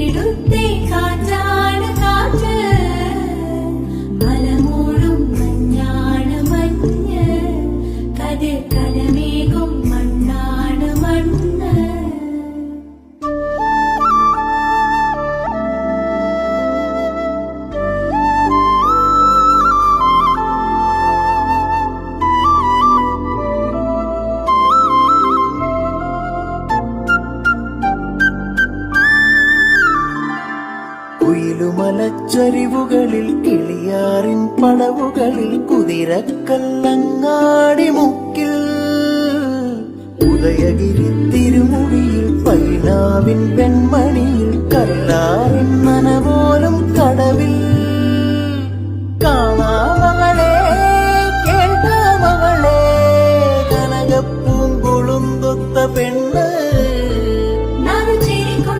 ഇവിടുത്തെ കാറ്റാണ് കാറ്റ്. മലമൂടും മഞ്ഞാണ് മഞ്ഞ്. കതിർ കുയിലുമലച്ചരിവുകളിൽ കിളിയാറിൻ പടവുകളിൽ കുതിരക്കല്ലങ്ങാടി മുക്കിൽ. ഉദയഗിരി തിരുമുടിയിൽ പൈനാവിൻ പെൺമണിയിൽ കല്ലാറിൻ നനപോലും കടവിൽ കാണാമകളെ കേട്ടാമകളെ കനകപ്പൂങ്കുളുന്തൊത്ത പെണ്ണ്